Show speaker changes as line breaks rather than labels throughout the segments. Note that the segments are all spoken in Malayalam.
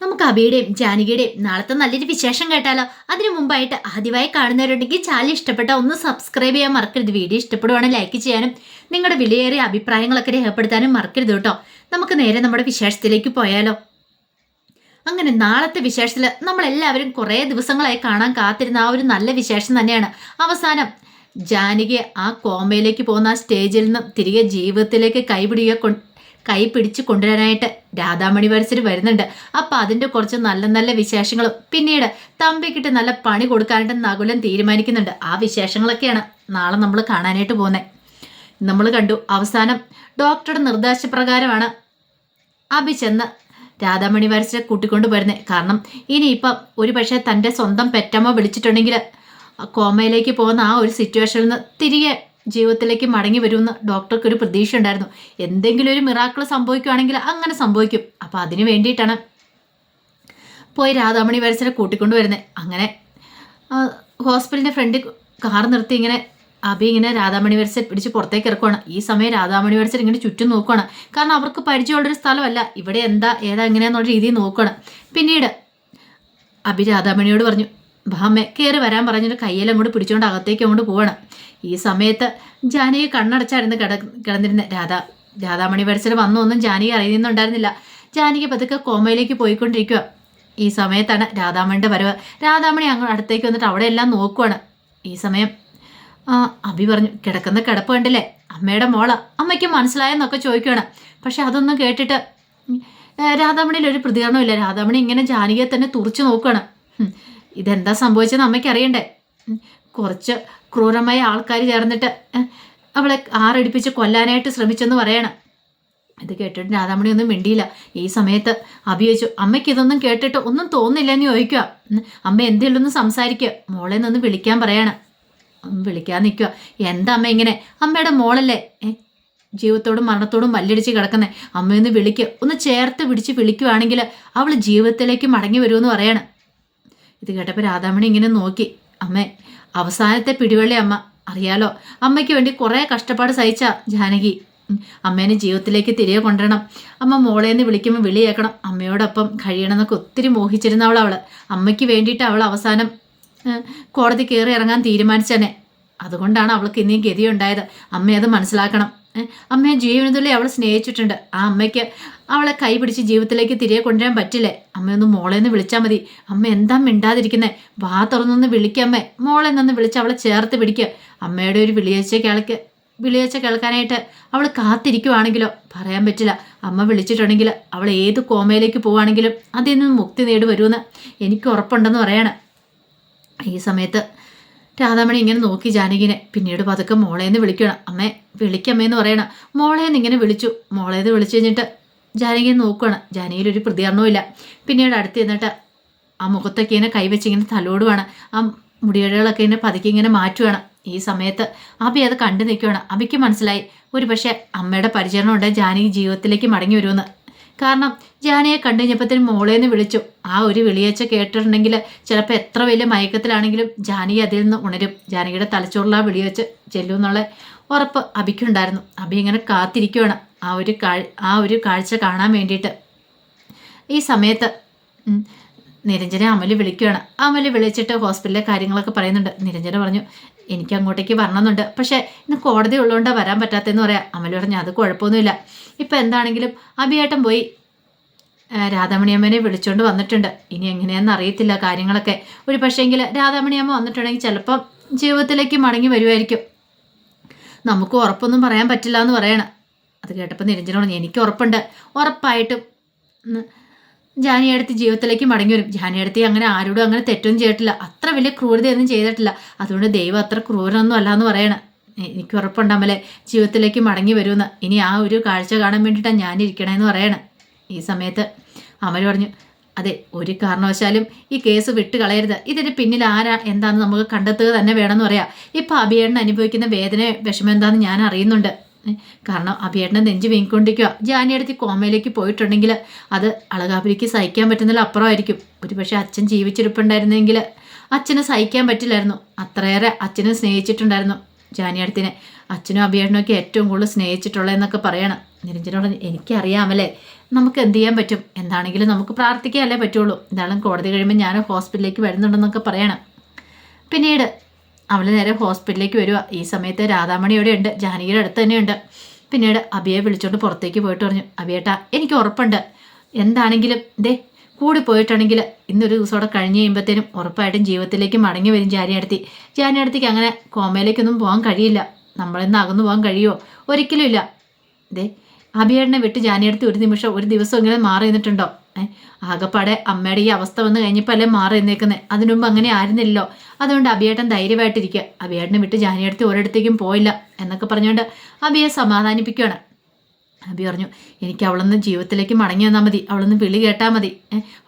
നമുക്ക് അബിയുടെയും ജാനകിയുടെയും നാളത്തെ നല്ലൊരു വിശേഷം കേട്ടാലോ? അതിനു മുമ്പായിട്ട് ആദ്യമായി കാണുന്നവരുണ്ടെങ്കിൽ ചാനൽ ഇഷ്ടപ്പെട്ട ഒന്ന് സബ്സ്ക്രൈബ് ചെയ്യാൻ മറക്കരുത്. വീഡിയോ ഇഷ്ടപ്പെടുവാണെങ്കിൽ ലൈക്ക് ചെയ്യാനും നിങ്ങളുടെ വിലയേറിയ അഭിപ്രായങ്ങളൊക്കെ രേഖപ്പെടുത്താനും മറക്കരുത് കേട്ടോ. നമുക്ക് നേരെ നമ്മുടെ വിശേഷത്തിലേക്ക് പോയാലോ? അങ്ങനെ നാളത്തെ വിശേഷത്തിൽ നമ്മളെല്ലാവരും കുറേ ദിവസങ്ങളായി കാണാൻ കാത്തിരുന്ന ആ ഒരു നല്ല വിശേഷം തന്നെയാണ്. അവസാനം ജാനകി ആ കോമയിലേക്ക് പോകുന്ന ആ സ്റ്റേജിൽ നിന്നും തിരികെ ജീവിതത്തിലേക്ക് കൈപിടിക്കുക കൊ പിടിച്ച് കൊണ്ടുവരാനായിട്ട് രാധാമണി വരച്ചിൽ വരുന്നുണ്ട്. അപ്പം അതിന്റെ കുറച്ച് നല്ല നല്ല വിശേഷങ്ങളും. പിന്നീട് തമ്പിക്കിട്ട് നല്ല പണി കൊടുക്കാനായിട്ട് നകുലൻ തീരുമാനിക്കുന്നുണ്ട്. ആ വിശേഷങ്ങളൊക്കെയാണ് നാളെ നമ്മൾ കാണാനായിട്ട് പോകുന്നത് നമ്മൾ കണ്ടു അവസാനം ഡോക്ടറുടെ നിർദ്ദേശപ്രകാരമാണ് അഭി ചെന്ന് രാധാമണി വരച്ചിനെ കൂട്ടിക്കൊണ്ട് വരുന്നത് കാരണം ഇനിയിപ്പം ഒരു പക്ഷേ തന്റെ സ്വന്തം പെറ്റമ്മ വിളിച്ചിട്ടുണ്ടെങ്കിൽ കോമയിലേക്ക് പോകുന്ന ആ ഒരു സിറ്റുവേഷനിൽ നിന്ന് തിരികെ ജീവിതത്തിലേക്ക് മടങ്ങി വരുമെന്ന് ഡോക്ടർക്ക് ഒരു പ്രതീക്ഷ ഉണ്ടായിരുന്നു എന്തെങ്കിലും ഒരു മിറാക്കിൾ സംഭവിക്കുകയാണെങ്കിൽ അങ്ങനെ സംഭവിക്കും. അപ്പോൾ അതിന് വേണ്ടിയിട്ടാണ് പോയി രാധാമണി വരച്ചിനെ കൂട്ടിക്കൊണ്ട് വരുന്നത് അങ്ങനെ ഹോസ്പിറ്റലിന്റെ ഫ്രണ്ട് കാർ നിർത്തി ഇങ്ങനെ അബി ഇങ്ങനെ രാധാമണി വരച്ചൻ പിടിച്ച് പുറത്തേക്ക് ഇറക്കുവാണ്. ഈ സമയം രാധാമണി വരച്ചൻ ഇങ്ങനെ ചുറ്റും നോക്കുകയാണ് കാരണം അവർക്ക് പരിചയമുള്ളൊരു സ്ഥലമല്ല. ഇവിടെ എന്താ ഏതാ എങ്ങനെയാന്നുള്ള രീതിയിൽ നോക്കുകയാണ് പിന്നീട് അബി രാധാമണിയോട് പറഞ്ഞു ഭാമ്മ കയറി വരാൻ പറഞ്ഞിട്ട് കയ്യെല്ലാം കൂടി പിടിച്ചുകൊണ്ട് അകത്തേക്ക് അങ്ങോട്ട് പോവാണ്. ഈ സമയത്ത് ജാനകി കണ്ണടച്ചായിരുന്നു കിട കിടന്നിരുന്നത് രാധ രാധാമണി വരച്ചൽ വന്നൊന്നും ജാനകി അറിയുന്നുണ്ടായിരുന്നില്ല. ജാനകി പതുക്കെ കോമയിലേക്ക് പോയിക്കൊണ്ടിരിക്കുക ഈ സമയത്താണ് രാധാമണിയുടെ വരവ്. രാധാമണി അങ്ങ് അടുത്തേക്ക് വന്നിട്ട് അവിടെ എല്ലാം നോക്കുവാണ്. ഈ സമയം അഭി പറഞ്ഞു കിടക്കുന്ന കിടപ്പ് കണ്ടില്ലേ? അമ്മയുടെ മോള. അമ്മയ്ക്ക് മനസ്സിലായെന്നൊക്കെ ചോദിക്കുകയാണ് പക്ഷെ അതൊന്നും കേട്ടിട്ട് രാധാമണിയിൽ ഒരു പ്രതികരണമില്ല രാധാമണി ഇങ്ങനെ ജാനകിയെ തന്നെ തുറച്ചു നോക്കുകയാണ് ഇതെന്താ സംഭവിച്ചതെന്ന് അമ്മയ്ക്ക് അറിയണ്ടേ? കുറച്ച് ക്രൂരമായ ആൾക്കാർ ചേർന്നിട്ട് അവളെ ആറടിപ്പിച്ച് കൊല്ലാനായിട്ട് ശ്രമിച്ചെന്ന് പറയണം. ഇത് കേട്ടിട്ട് രാധാമണി ഒന്നും മിണ്ടിയില്ല. ഈ സമയത്ത് അഭിയോഗിച്ചു അമ്മയ്ക്ക് ഇതൊന്നും കേട്ടിട്ട് ഒന്നും തോന്നില്ല എന്ന് ചോദിക്കുക അമ്മ എന്തെങ്കിലും ഒന്ന് സംസാരിക്കുക മോളെ നിന്ന് വിളിക്കാൻ പറയണം. വിളിക്കാൻ നിൽക്കുക എന്താ അമ്മ ഇങ്ങനെ? അമ്മയുടെ മോളല്ലേ? ജീവിതത്തോടും മരണത്തോടും വല്ലിടിച്ച് കിടക്കുന്നേ. അമ്മയൊന്ന് വിളിക്കുക ഒന്ന് ചേർത്ത് പിടിച്ച് വിളിക്കുവാണെങ്കിൽ അവൾ ജീവിതത്തിലേക്ക് മടങ്ങി വരുമെന്ന് പറയണം. ഇത് കേട്ടപ്പോൾ രാധാമണി ഇങ്ങനെ നോക്കി. അമ്മേ അവസാനത്തെ പിടിവള്ളി അമ്മ. അറിയാലോ അമ്മയ്ക്ക് വേണ്ടി കുറേ കഷ്ടപ്പാട് സഹിച്ച ജാനകി. അമ്മേനെ ജീവിതത്തിലേക്ക് തിരികെ കൊണ്ടുവരണം. അമ്മ മോളേന്ന് വിളിക്കുമ്പോൾ വിളിയേക്കണം അമ്മയോടൊപ്പം കഴിയണമെന്നൊക്കെ ഒത്തിരി മോഹിച്ചിരുന്ന അവൾ അവൾ അമ്മയ്ക്ക് വേണ്ടിയിട്ട് അവൾ അവസാനം കോടതി കയറി ഇറങ്ങാൻ തീരുമാനിച്ചനെ. അതുകൊണ്ടാണ് അവൾക്ക് ഇനിയും ഗതിയുണ്ടായത്. അമ്മയെ അത് മനസ്സിലാക്കണം. അമ്മയെ ജീവനതുള്ളി അവൾ സ്നേഹിച്ചിട്ടുണ്ട്. ആ അമ്മയ്ക്ക് അവളെ കൈ പിടിച്ച് ജീവിതത്തിലേക്ക് തിരികെ കൊണ്ടുവരാൻ പറ്റില്ലേ. അമ്മയൊന്ന് മോളെ നിന്ന് വിളിച്ചാൽ മതി. അമ്മ എന്താ മിണ്ടാതിരിക്കുന്നേ? വാ തുറന്നൊന്ന് വിളിക്കമ്മേ മോളെ നിന്ന് വിളിച്ച് അവളെ ചേർത്ത് പിടിക്കുക അമ്മയുടെ ഒരു വിളിയാഴ്ച കേൾക്ക് വിളിയാഴ്ച കേൾക്കാനായിട്ട് അവൾ കാത്തിരിക്കുവാണെങ്കിലോ? പറയാൻ പറ്റില്ല. അമ്മ വിളിച്ചിട്ടുണ്ടെങ്കിൽ അവൾ ഏത് കോമയിലേക്ക് പോവുകയാണെങ്കിലും അതിൽ നിന്ന് മുക്തി നേടുവരുമെന്ന് എനിക്ക് ഉറപ്പുണ്ടെന്ന് പറയണം. ഈ സമയത്ത് രാധാമണി ഇങ്ങനെ നോക്കി ജാനകിനെ. പിന്നീട് പതുക്കെ മോളേന്ന് വിളിക്കണം. അമ്മേ വിളിക്കമ്മേന്ന് പറയണം. മോളേന്ന് ഇങ്ങനെ വിളിച്ചു. മോളേന്ന് വിളിച്ചു കഴിഞ്ഞിട്ട് ജാനകിയെ നോക്കുകയാണ് ജാനകിയിൽ ഒരു പ്രതികരണവും പിന്നീട് അടുത്ത് ചെന്നിട്ട് ആ മുഖത്തൊക്കെ ഇങ്ങനെ കൈവച്ച് ഇങ്ങനെ തലോടുവാണ്. ആ മുടിയഴകളൊക്കെ ഇങ്ങനെ പതുക്കി ഇങ്ങനെ മാറ്റുവാണ്. ഈ സമയത്ത് അബി അത് കണ്ടു നിൽക്കുകയാണ് അബിക്ക് മനസ്സിലായി ഒരു പക്ഷേ അമ്മയുടെ പരിചരണം ഉണ്ട് ജാനകി ജീവിതത്തിലേക്ക് മടങ്ങി വരുമെന്ന്. കാരണം ജാനയെ കണ്ടു കഴിഞ്ഞപ്പോഴത്തേനും മോളേന്ന് വിളിച്ചു. ആ ഒരു വിളിയച്ച കേട്ടിട്ടുണ്ടെങ്കിൽ ചിലപ്പോൾ എത്ര വലിയ മയക്കത്തിലാണെങ്കിലും ജാനകി അതിൽ നിന്ന് ഉണരും. ജാനകിയുടെ തലച്ചോറിലാ വിളിയേച്ച് ചെല്ലുമെന്നുള്ള ഉറപ്പ് അബിക്കുണ്ടായിരുന്നു. അബി ഇങ്ങനെ കാത്തിരിക്കുകയാണ് ആ ഒരു ആ ഒരു കാഴ്ച കാണാൻ വേണ്ടിയിട്ട്. ഈ സമയത്ത് നിരഞ്ജനെ അമൽ വിളിക്കുകയാണ് അമൽ വിളിച്ചിട്ട് ഹോസ്പിറ്റലിലെ കാര്യങ്ങളൊക്കെ പറയുന്നുണ്ട്. നിരഞ്ജന പറഞ്ഞു എനിക്ക് അങ്ങോട്ടേക്ക് വരണമെന്നുണ്ട്. പക്ഷേ ഇന്ന് കോടതി ഉള്ളതുകൊണ്ട് വരാൻ പറ്റാത്തതെന്ന് പറയാം. അമൽ പറഞ്ഞു അത് കുഴപ്പമൊന്നുമില്ല. ഇപ്പം എന്താണെങ്കിലും അഭിയേട്ടൻ പോയി രാധാമണിയമ്മനെ വിളിച്ചുകൊണ്ട് വന്നിട്ടുണ്ട്. ഇനി എങ്ങനെയാണെന്ന് അറിയത്തില്ല കാര്യങ്ങളൊക്കെ. ഒരു പക്ഷേങ്കിൽ രാധാമണിയമ്മ വന്നിട്ടുണ്ടെങ്കിൽ ചിലപ്പം ജീവിതത്തിലേക്ക് മടങ്ങി വരുമായിരിക്കും നമുക്ക് ഉറപ്പൊന്നും പറയാൻ പറ്റില്ല എന്ന് പറയണം. അത് കേട്ടപ്പോൾ നിരഞ്ജനോട് എനിക്ക് ഉറപ്പുണ്ട്. ഉറപ്പായിട്ടും. ജാനിയടുത്ത് ജീവിതത്തിലേക്ക് മടങ്ങി വരും. ജാനിയടുത്ത് അങ്ങനെ ആരോടും അങ്ങനെ തെറ്റൊന്നും ചെയ്തിട്ടില്ല. അത്ര വലിയ ക്രൂരതയൊന്നും ചെയ്തിട്ടില്ല. അതുകൊണ്ട് ദൈവം അത്ര ക്രൂരനൊന്നും അല്ല എന്ന് പറയണം എനിക്ക് ഉറപ്പുണ്ടാമല്ലേ ജീവിതത്തിലേക്ക് മടങ്ങി വരുമെന്ന്. ഇനി ആ ഒരു കാഴ്ച കാണാൻ വേണ്ടിയിട്ടാണ് ഞാനിരിക്കണേന്ന് പറയണം. ഈ സമയത്ത് അമൽ പറഞ്ഞു അതെ ഒരു കാരണവശാലും ഈ കേസ് വിട്ട് കളയരുത് ഇതിന് പിന്നിൽ ആരാ? എന്താണെന്ന് നമുക്ക് കണ്ടെത്തുക തന്നെ വേണമെന്ന് പറയാം. ഇപ്പം അഭിയേട്ടൻ അനുഭവിക്കുന്ന വേദന വിഷമം എന്താണെന്ന് ഞാൻ അറിയുന്നുണ്ട്. കാരണം അഭിയേട്ടനെ നെഞ്ചു വീങ്ങിക്കൊണ്ടിരിക്കുക ജാനിയടുത്ത് കോമയിലേക്ക് പോയിട്ടുണ്ടെങ്കിൽ അത് അളകാപുരിക്ക് സഹിക്കാൻ പറ്റുന്നതിൽ അപ്പുറമായിരിക്കും. ഒരു പക്ഷേ അച്ഛൻ ജീവിച്ചിരിപ്പുണ്ടായിരുന്നെങ്കിൽ അച്ഛനെ സഹിക്കാൻ പറ്റില്ലായിരുന്നു. അത്രയേറെ അച്ഛനെ സ്നേഹിച്ചിട്ടുണ്ടായിരുന്നു. ജാനിയടുത്തിനെ അച്ഛനും അഭിയേട്ടനും ഒക്കെ ഏറ്റവും കൂടുതൽ സ്നേഹിച്ചിട്ടുള്ളതെന്നൊക്കെ പറയണം. നിരഞ്ജനോട് എനിക്കറിയാമല്ലേ നമുക്ക് എന്ത് ചെയ്യാൻ പറ്റും? എന്താണെങ്കിലും നമുക്ക് പ്രാർത്ഥിക്കാനല്ലേ പറ്റുള്ളൂ. എന്തായാലും കോടതി കഴിയുമ്പോൾ ഞാൻ ഹോസ്പിറ്റലിലേക്ക് വരുന്നുണ്ടെന്നൊക്കെ പറയണം. പിന്നീട് അവൾ നേരെ ഹോസ്പിറ്റലിലേക്ക് വരിക ഈ സമയത്ത് രാധാമണി ഇവിടെ ഉണ്ട് ജാനകിയുടെ അടുത്ത് തന്നെയുണ്ട്. പിന്നീട് അബിയെ വിളിച്ചുകൊണ്ട് പുറത്തേക്ക് പോയിട്ട് പറഞ്ഞു അബിയേട്ടാ എനിക്ക് ഉറപ്പുണ്ട്. എന്താണെങ്കിലും ദേ കൂടി പോയിട്ടുണ്ടെങ്കിൽ ഇന്നൊരു ദിവസം അവിടെ കഴിഞ്ഞ് കഴിയുമ്പോഴത്തേനും ഉറപ്പായിട്ടും ജീവിതത്തിലേക്ക് മടങ്ങി വരും ജാനിയടുത്തി ജാനിയടുത്തേക്ക് അങ്ങനെ കോമയിലേക്കൊന്നും പോകാൻ കഴിയില്ല. നമ്മളിന്ന് അകന്നു പോകാൻ കഴിയുമോ? ഒരിക്കലും ഇല്ല. ദേ അഭിയേട്ടനെ വിട്ട് ജാനിയടുത്ത് ഒരു നിമിഷം ഒരു ദിവസം ഇങ്ങനെ മാറി നിന്നിട്ടുണ്ടോ? ആകപ്പാടെ അമ്മയുടെ ഈ അവസ്ഥ വന്ന് കഴിഞ്ഞപ്പോൾ അല്ലേ മാറി നിന്നേക്കുന്നത് അതിനു മുമ്പ് അങ്ങനെ ആയിരുന്നില്ലല്ലോ. അതുകൊണ്ട് അഭിയേട്ടൻ ധൈര്യമായിട്ടിരിക്കുക. അഭിയേട്ടനെ വിട്ട് ജാനിയടുത്ത് ഒരിടത്തേക്കും പോയില്ല എന്നൊക്കെ പറഞ്ഞുകൊണ്ട് അഭിയെ സമാധാനിപ്പിക്കുകയാണ് അബി പറഞ്ഞു എനിക്ക് അവളൊന്ന് ജീവിതത്തിലേക്ക് മടങ്ങി വന്നാൽ മതി. അവളൊന്ന് വിളി കേട്ടാൽ മതി.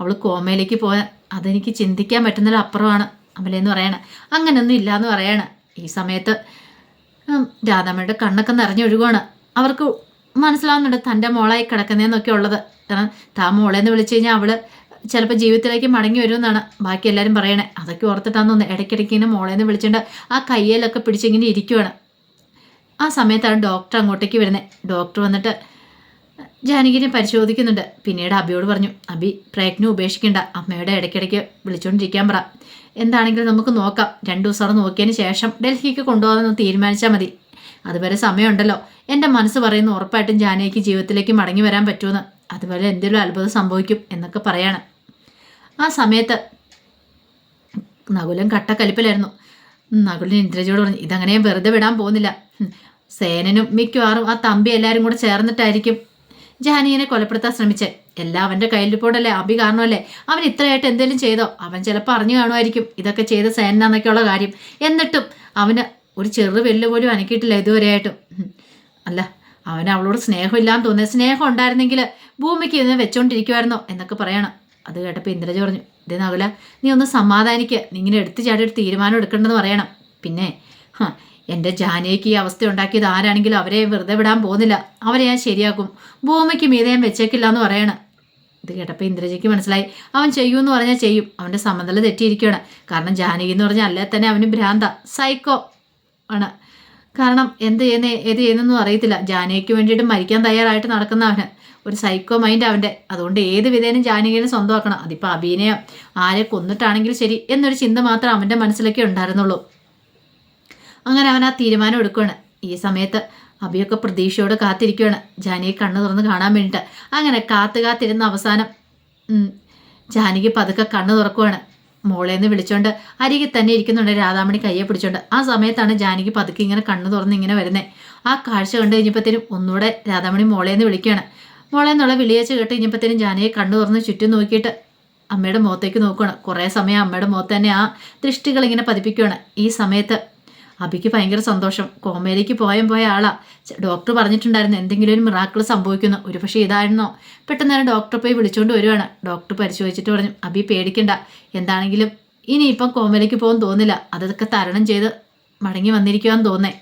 അവൾ കോമയിലേക്ക് പോയാൽ അതെനിക്ക് ചിന്തിക്കാൻ പറ്റുന്നതിൽ അപ്പുറമാണ്. അമലെന്ന് പറയണ അങ്ങനെയൊന്നും ഇല്ലയെന്ന് പറയണ. ഈ സമയത്ത് രാധാമ്മയുടെ കണ്ണൊക്കെ നിറഞ്ഞൊഴുകുവാണ് അവർക്ക് മനസ്സിലാവുന്നുണ്ട് തന്റെ മോളായി കിടക്കുന്നതെന്നൊക്കെ ഉള്ളത്. കാരണം താ മോളേന്ന് വിളിച്ചു കഴിഞ്ഞാൽ അവൾ ചിലപ്പോൾ ജീവിതത്തിലേക്ക് മടങ്ങി വരുമെന്നാണ് ബാക്കി എല്ലാവരും പറയണേ. അതൊക്കെ ഓർത്തിട്ടാന്ന് തോന്നുന്നത് ഇടയ്ക്കിടയ്ക്ക് ഇങ്ങനെ മോളേന്ന് വിളിച്ചിട്ട് ആ കയ്യിലൊക്കെ പിടിച്ചിങ്ങനെ ഇരിക്കുവാണ്. ആ സമയത്താണ് ഡോക്ടർ അങ്ങോട്ടേക്ക് വരുന്നത്. ഡോക്ടർ വന്നിട്ട് ജാനകിനെ പരിശോധിക്കുന്നുണ്ട്. പിന്നീട് അബിയോട് പറഞ്ഞു അബി പ്രയത്നം ഉപേക്ഷിക്കേണ്ട. അമ്മയുടെ ഇടയ്ക്കിടയ്ക്ക് വിളിച്ചുകൊണ്ടിരിക്കാൻ പറ. എന്താണെങ്കിലും നമുക്ക് നോക്കാം. രണ്ടു ദിവസം നോക്കിയതിന് ശേഷം ഡൽഹിക്ക് കൊണ്ടുപോകാമെന്ന് തീരുമാനിച്ചാൽ മതി. അതുവരെ സമയമുണ്ടല്ലോ. എന്റെ മനസ്സ് പറയുന്ന ഉറപ്പായിട്ടും ജാനകിക്ക് ജീവിതത്തിലേക്ക് മടങ്ങി വരാൻ പറ്റുമെന്ന് അതുപോലെ എന്തെങ്കിലും അത്ഭുതം സംഭവിക്കും എന്നൊക്കെ പറയാണ്. ആ സമയത്ത് നകുലൻ കട്ടക്കലിപ്പിലായിരുന്നു. നകുലൻ ഇന്ദ്രജിയോട് പറഞ്ഞു ഇതങ്ങനെ വെറുതെ വിടാൻ പോകുന്നില്ല. സേനനും മിക്കവാറും ആ തമ്പി എല്ലാവരും കൂടെ ചേർന്നിട്ടായിരിക്കും ജാനകിനെ കൊലപ്പെടുത്താൻ ശ്രമിച്ചേ. എല്ലാം അവന്റെ കയ്യിലിപ്പോടല്ലേ അഭി കാരണമല്ലേ? അവൻ ഇത്രയായിട്ട് എന്തെങ്കിലും ചെയ്തോ? അവൻ ചിലപ്പോൾ അറിഞ്ഞു കാണുമായിരിക്കും. ഇതൊക്കെ ചെയ്ത സേനാന്നൊക്കെയുള്ള കാര്യം. എന്നിട്ടും അവന് ഒരു ചെറു വെല്ല് പോലും അനക്കിയിട്ടില്ല ഇതുവരെയായിട്ടും. അല്ല അവൻ അവളോട് സ്നേഹമില്ലാന്ന് തോന്നിയ സ്നേഹം ഉണ്ടായിരുന്നെങ്കിൽ ഭൂമിക്ക് ഇതിനെ വെച്ചോണ്ടിരിക്കുമായിരുന്നോ എന്നൊക്കെ പറയണം. അത് കേട്ടപ്പോൾ ഇന്ദ്രജ പറഞ്ഞു ഇതേ നകുല നീ ഒന്ന് സമാധാനിക്കുക നീ ഇങ്ങനെ എടുത്തു ചാടി ഒരു തീരുമാനം എടുക്കേണ്ടെന്ന് പറയണം. പിന്നെ എന്റെ ജാനേക്ക് ഈ അവസ്ഥ ഉണ്ടാക്കിയത് ആരാണെങ്കിലും അവരെ വെറുതെ വിടാൻ പോകുന്നില്ല. അവരെ ഞാൻ ശരിയാക്കും. ഭൂമിക്ക് മീതെ ഞാൻ വെച്ചേക്കില്ല എന്ന് പറയണം. ഇത് കേട്ടപ്പോൾ ഇന്ദ്രജിക്ക് മനസ്സിലായി. അവൻ ചെയ്യുമെന്ന് പറഞ്ഞാൽ ചെയ്യും. അവന്റെ സമനില തെറ്റിയിരിക്കുകയാണ്. കാരണം ജാനകി എന്ന് പറഞ്ഞാൽ അല്ലേ തന്നെ അവന് ഭ്രാന്ത. സൈക്കോ ആണ്. കാരണം എന്ത് ചെയ്യുന്ന ഏത് ചെയ്യുന്നൊന്നും അറിയത്തില്ല. ജാനകിക്ക് വേണ്ടിയിട്ട് മരിക്കാൻ തയ്യാറായിട്ട് നടക്കുന്ന അവന്. ഒരു സൈക്കോ മൈൻഡ് അവന്റെ അതുകൊണ്ട് ഏത് വിധേനും ജാനകിനെ സ്വന്തമാക്കണം. അതിപ്പോൾ അഭിനയം. ആരെ കൊന്നിട്ടാണെങ്കിലും ശരി എന്നൊരു ചിന്ത മാത്രം അവന്റെ മനസ്സിലൊക്കെ ഉണ്ടായിരുന്നുള്ളൂ. അങ്ങനെ അവൻ ആ തീരുമാനം എടുക്കുകയാണ്. ഈ സമയത്ത് അഭിയൊക്കെ പ്രതീക്ഷയോട് കാത്തിരിക്കുകയാണ്. ജാനിയെ കണ്ണു തുറന്ന് കാണാൻ വേണ്ടിയിട്ട്. അങ്ങനെ കാത്തു കാത്തിരുന്ന അവസാനം ജാനിക്ക് പതുക്കെ കണ്ണു തുറക്കുവാണ്. മോളേന്ന് വിളിച്ചോണ്ട് അരികിൽ തന്നെ ഇരിക്കുന്നുണ്ട്. രാധാമണി കയ്യെ പിടിച്ചോണ്ട്. ആ സമയത്താണ് ജാനിക്ക് പതുക്കെ ഇങ്ങനെ കണ്ണു തുറന്ന് ഇങ്ങനെ വരുന്നത് ആ കാഴ്ച കണ്ടു കഴിഞ്ഞപ്പോഴത്തേനും ഒന്നുകൂടെ രാധാമണി മോളേന്ന് വിളിക്കുകയാണ്. മോളേന്നുള്ള വിളിയേച്ച് കേട്ട് കഴിഞ്ഞപ്പോഴത്തേനും ജാനിയെ കണ്ണു തുറന്ന് ചുറ്റും നോക്കിയിട്ട് അമ്മയുടെ മുഖത്തേക്ക് നോക്കുകയാണ് കുറേ സമയം അമ്മയുടെ മുഖത്ത് തന്നെ ആ ദൃഷ്ടികൾ ഇങ്ങനെ പതിപ്പിക്കുകയാണ് ഈ സമയത്ത് അബിക്ക് ഭയങ്കര സന്തോഷം. കോമയിലേക്ക് പോയം പോയ ആളാ. ഡോക്ടർ പറഞ്ഞിട്ടുണ്ടായിരുന്നു എന്തെങ്കിലും ഒരു മിറാക്കിൾ സംഭവിക്കുന്നു. ഒരു പക്ഷേ ഇതായിരുന്നോ? പെട്ടെന്ന് തന്നെ ഡോക്ടർ പോയി വിളിച്ചുകൊണ്ട് വരുവാണ്. ഡോക്ടർ പരിശോധിച്ചിട്ട് പറഞ്ഞു അബി പേടിക്കണ്ട. എന്താണെങ്കിലും ഇനി ഇനിയിപ്പം കോമയിലേക്ക് പോകാൻ തോന്നില്ല. അതൊക്കെ തരണം ചെയ്ത് മടങ്ങി വന്നിരിക്കുവാൻ തോന്നേ.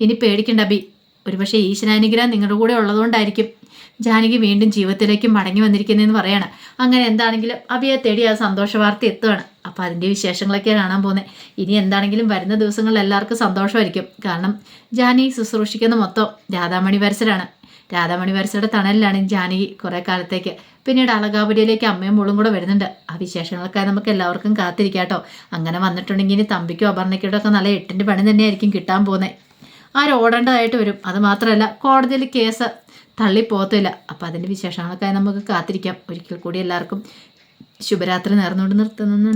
ഇനി പേടിക്കണ്ട അബി. ഒരു പക്ഷേ ഈശ്വരാനുഗ്രഹം നിങ്ങളുടെ കൂടെ ഉള്ളതുകൊണ്ടായിരിക്കും. ജാനകി വീണ്ടും ജീവിതത്തിലേക്ക് മടങ്ങി വന്നിരിക്കുന്നതെന്ന് പറയാണ്. അങ്ങനെ എന്താണെങ്കിലും അബിയെ തേടി ആ സന്തോഷ വാർത്ത എത്തുകയാണ് അപ്പോൾ അതിന്റെ വിശേഷങ്ങളൊക്കെ കാണാൻ പോകുന്നത് ഇനി എന്താണെങ്കിലും വരുന്ന ദിവസങ്ങളിൽ എല്ലാവർക്കും സന്തോഷമായിരിക്കും. കാരണം ജാനകി ശുശ്രൂഷിക്കുന്ന മൊത്തം രാധാമണി വരസരാണ് രാധാമണി വരസയുടെ തണലിലാണ് ജാനകി കുറേ കാലത്തേക്ക്. പിന്നീട് അളകാപുരിയിലേക്ക് അമ്മയും മുളും കൂടെ വരുന്നുണ്ട്. ആ വിശേഷങ്ങൾക്കായി നമുക്ക് എല്ലാവർക്കും കാത്തിരിക്കാട്ടോ അങ്ങനെ വന്നിട്ടുണ്ടെങ്കിൽ ഇനി തമ്പിക്കോ അപർണയ്ക്കോ ഒക്കെ നല്ല എട്ടിന്റെ പണി തന്നെയായിരിക്കും കിട്ടാൻ പോകുന്നത് ആരോടേണ്ടതായിട്ട് വരും. അത് മാത്രമല്ല കോടതിയിൽ കേസ് തള്ളിപ്പോകത്തില്ല. അപ്പം അതിന്റെ വിശേഷങ്ങളൊക്കെ നമുക്ക് കാത്തിരിക്കാം. ഒരിക്കൽ കൂടി എല്ലാവർക്കും ശുഭരാത്രി നേർന്നുകൊണ്ട് നിർത്തുന്നു.